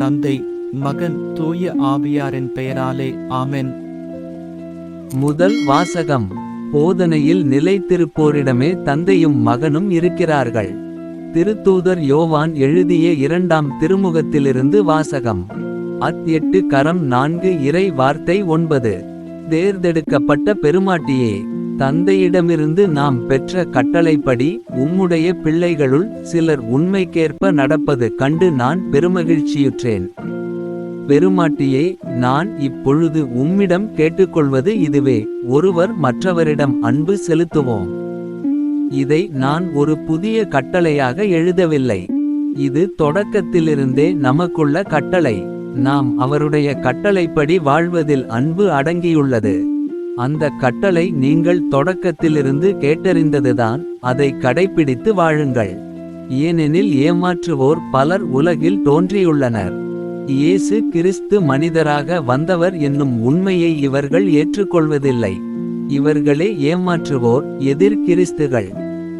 தந்தை மகன் தூய ஆவியாரின் பெயராலே ஆமென். முதல் வாசகம் போதனையில் நிலைத்திருப்போரிடமே தந்தையும் மகனும் இருக்கிறார்கள். திருத்தூதர் யோவான் எழுதிய இரண்டாம் திருமுகத்திலிருந்து வாசகம். அத் எட்டு கரம் நான்கு இறை வார்த்தை ஒன்பது. தேர்ந்தெடுக்கப்பட்ட பெருமாட்டியே தந்தையிடமிருந்து நாம் பெற்ற கட்டளைப்படி உம்முடைய பிள்ளைகளுள் சிலர் உண்மைக்கேற்ப நடப்பது கண்டு நான் பெருமகிழ்ச்சியுற்றேன். பெருமாட்டியே நான் இப்பொழுது உம்மிடம் கேட்டுக்கொள்வது இதுவே ஒருவர் மற்றவரிடம் அன்பு செலுத்துவோம். இதை நான் ஒரு புதிய கட்டளையாக எழுதவில்லை. இது தொடக்கத்திலிருந்தே நமக்குள்ள கட்டளை. நாம் அவருடைய கட்டளைப்படி வாழ்வதில் அன்பு அடங்கியுள்ளது. அந்த கட்டளை நீங்கள் தொடக்கத்திலிருந்து கேட்டறிந்ததுதான் அதை கடைப்பிடித்து வாழுங்கள். ஏனெனில் ஏமாற்றுவோர் பலர் உலகில் தோன்றியுள்ளனர். இயேசு கிறிஸ்து மனிதராக வந்தவர் என்னும் உண்மையை இவர்கள் ஏற்றுக்கொள்வதில்லை. இவர்களே ஏமாற்றுவோர் எதிர் கிறிஸ்துகள்.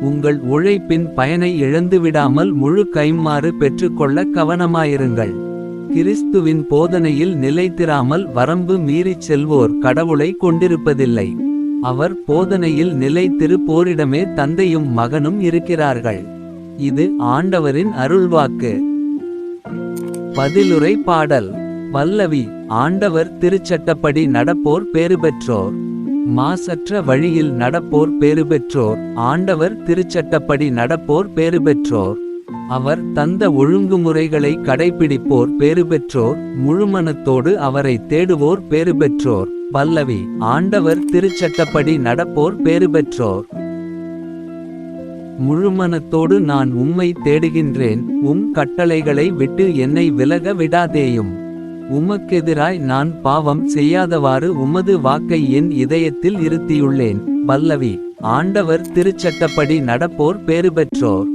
உங்கள் உழைப்பின் பயனை இழந்துவிடாமல் முழு கைமாறு பெற்றுக்கொள்ள கவனமாயிருங்கள். கிறிஸ்துவின் போதனையில் நிலைத்திராமல் வரம்பு மீறிச் செல்வோர் கடவுளை கொண்டிருப்பதில்லை. அவர் போதனையில் நிலைத்திருப்போரிடமே தந்தையும் மகனும் இருக்கிறார்கள். இது ஆண்டவரின் அருள்வாக்கு. பதிலுரை பாடல். பல்லவி ஆண்டவர் திருச்சட்டப்படி நடப்போர் பேறு பெற்றோர். மாசற்ற வழியில் நடப்போர் பேறு பெற்றோர். ஆண்டவர் திருச்சட்டப்படி நடப்போர் பேறு பெற்றோர். அவர் தந்த ஒழுங்குமுறைகளை கடைபிடிப்போர் பேறு பெற்றோர் முழுமனத்தோடு அவரை தேடுவோர் பேறு பெற்றோர். பல்லவி ஆண்டவர் திருச்சட்டப்படி நடப்போர் பேறு பெற்றோர். முழுமனத்தோடு நான் உம்மை தேடுகின்றேன் உம் கட்டளைகளை விட்டு என்னை விலக விடாதேயும். உமக்கெதிராய் நான் பாவம் செய்யாதவாறு உமது வாக்கை என் இதயத்தில் இருத்தியுள்ளேன். பல்லவி ஆண்டவர் திருச்சட்டப்படி நடப்போர் பேறு பெற்றோர்.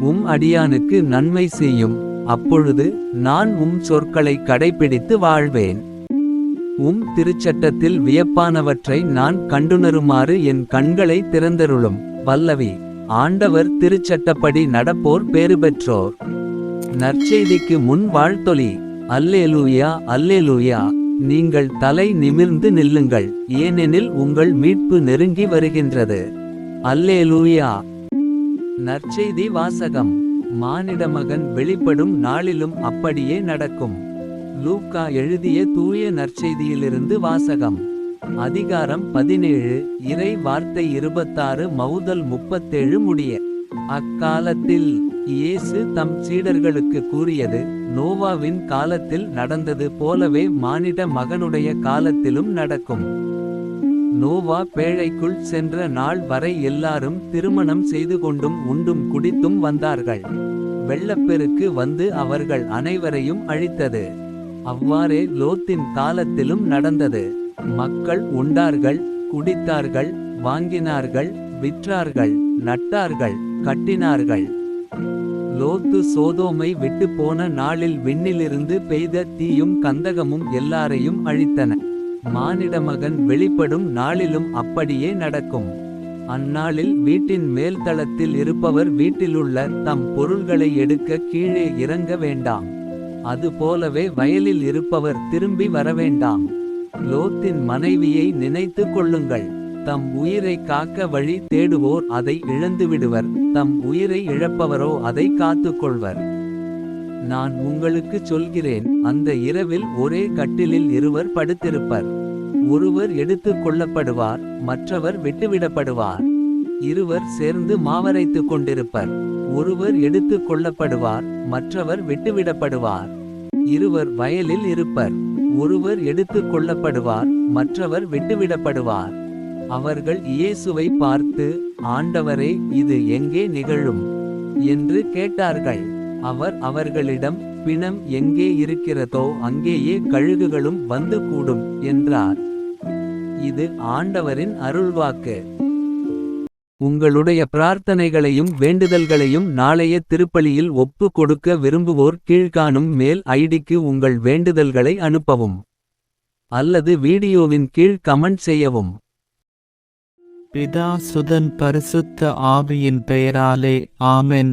உம் அடியானுக்கு நன்மை செய்யும். அப்பொழுது நான் உம் சொற்களை கடைபிடித்து வாழ்வேன். உம் திருச்சட்டத்தில் வியப்பானவற்றை நான் கண்டுணருமாறு என் கண்களை திறந்தருளும். பல்லவி ஆண்டவர் திருச்சட்டப்படி நடப்போர் பேறு பெற்றோர். நற்செய்திக்கு முன் வாழ்த்தொலி அல்லேலூயா அல்லேலூயா. நீங்கள் தலை நிமிர்ந்து நில்லுங்கள் ஏனெனில் உங்கள் மீட்பு நெருங்கி வருகின்றது. அல்லேலூயா நற்செய்தி வாசகம். மானிடமகன் வெளிப்படும் நாளிலும் அப்படியே நடக்கும். லூக்கா எழுதிய தூய நற்செய்தியிலிருந்து வாசகம். அதிகாரம் பதினேழு இறை வார்த்தை இருபத்தாறு மவுதல் முப்பத்தேழு முடிய. அக்காலத்தில் இயேசு தம் சீடர்களுக்கு கூறியது நோவாவின் காலத்தில் நடந்தது போலவே மானிட மகனுடைய காலத்திலும் நடக்கும். நோவா பேழைக்குள் சென்ற நாள் வரை எல்லாரும் திருமணம் செய்து கொண்டும் உண்டும் குடித்தும் வந்தார்கள். வெள்ளப்பெருக்கு வந்து அவர்கள் அனைவரையும் அழித்தது. அவ்வாறே லோத்தின் காலத்திலும் நடந்தது. மக்கள் உண்டார்கள் குடித்தார்கள் வாங்கினார்கள் விற்றார்கள் நட்டார்கள் கட்டினார்கள். லோத்து சோதோமை விட்டு போன நாளில் விண்ணிலிருந்து பெய்த தீயும் கந்தகமும் எல்லாரையும் அழித்தன. மானிடமகன் வெளிப்படும் நாளிலும் அப்படியே நடக்கும். அந்நாளில் வீட்டின் மேல் தளத்தில் இருப்பவர் வீட்டிலுள்ள தம் பொருள்களை எடுக்க கீழே இறங்க வேண்டாம். அதுபோலவே வயலில் இருப்பவர் திரும்பி வரவேண்டாம் லோத்தின் மனைவியை நினைத்து கொள்ளுங்கள். தம் உயிரை காக்க வழி தேடுவோர் அதை இழந்துவிடுவர். தம் உயிரை இழப்பவரோ அதை காத்துக்கொள்வர். நான் உங்களுக்கு சொல்கிறேன் அந்த இரவில் ஒரே கட்டிலில் இருவர் படுத்திருப்பர். ஒருவர் எடுத்து கொள்ளப்படுவார் மற்றவர் விட்டுவிடப்படுவார். இருவர் சேர்ந்து மாவரைத்துக் கொண்டிருப்பர். ஒருவர் எடுத்துக் கொள்ளப்படுவார் மற்றவர் விட்டுவிடப்படுவார். இருவர் வயலில் இருப்பர். ஒருவர் எடுத்து கொள்ளப்படுவார் மற்றவர் விட்டுவிடப்படுவார். அவர்கள் இயேசுவை பார்த்து ஆண்டவரே இது எங்கே நிகழும்? என்று கேட்டார்கள். அவர் அவர்களிடம் பிணம் எங்கே இருக்கிறதோ அங்கேயே கழுகுகளும் வந்து கூடும் என்றார். இது ஆண்டவரின் அருள்வாக்கு. உங்களுடைய பிரார்த்தனைகளையும் வேண்டுதல்களையும் நாளைய திருப்பலியில் ஒப்பு கொடுக்க விரும்புவோர் கீழ்காணும் மேல் ஐடிக்கு உங்கள் வேண்டுதல்களை அனுப்பவும். அல்லது வீடியோவின் கீழ் கமெண்ட் செய்யவும். பிதா சுதன் பரிசுத்த ஆவியின் பெயராலே ஆமென்.